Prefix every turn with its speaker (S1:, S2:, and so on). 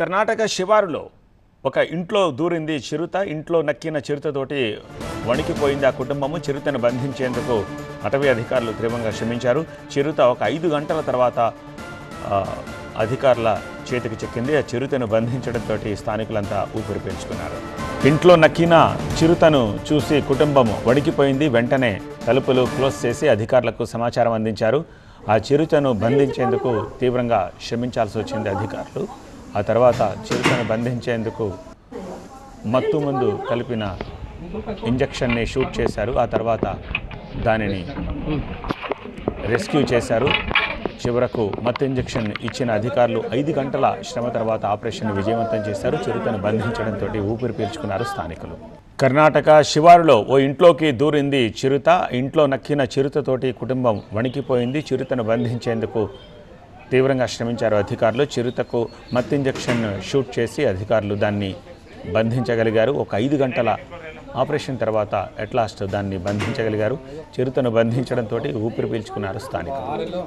S1: కర్ణాటక శివారులో ఒక ఇంట్లో దూరింది చిరుత ఇంట్లో నక్కిన చిరుతతోటి వణికిపోయింది ఆ కుటుంబము. చిరుతను బంధించేందుకు అటవీ అధికారులు తీవ్రంగా శ్రమించారు. చిరుత ఒక ఐదు గంటల తర్వాత అధికారుల చేతికి చిక్కింది. ఆ చిరుతను బంధించడంతో స్థానికులంతా ఊపిరి పీల్చుకున్నారు. ఇంట్లో నక్కిన చిరుతను చూసి కుటుంబం వణికిపోయింది. వెంటనే తలుపులు క్లోజ్ చేసి అధికారులకు సమాచారం అందించారు. ఆ చిరుతను బంధించేందుకు తీవ్రంగా శ్రమించాల్సి వచ్చింది అధికారులు. ఆ తర్వాత చిరుతను బంధించేందుకు మత్తు ముందు కలిపిన ఇంజక్షన్ని షూట్ చేశారు. ఆ తర్వాత దానిని రెస్క్యూ చేశారు. చివరకు మత్తు ఇంజక్షన్ ఇచ్చిన అధికారులు ఐదు గంటల శ్రమ తర్వాత ఆపరేషన్ విజయవంతం చేశారు. చిరుతను బంధించడంతో ఊపిరి పీల్చుకున్నారు స్థానికులు. కర్ణాటక శివారులో ఓ ఇంట్లోకి దూరింది చిరుత. ఇంట్లో నక్కిన చిరుతతోటి కుటుంబం వణికిపోయింది. చిరుతను బంధించేందుకు తీవ్రంగా శ్రమించారు అధికారులు. చిరుతకు మత్ ఇంజెక్షన్ షూట్ చేసి అధికారులు దాన్ని బంధించగలిగారు. ఒక ఐదు గంటల ఆపరేషన్ తర్వాత ఎట్ లాస్ట్ దాన్ని బంధించగలిగారు. చిరుతను బంధించడంతో ఊపిరి పీల్చుకున్నారు స్థానికులు.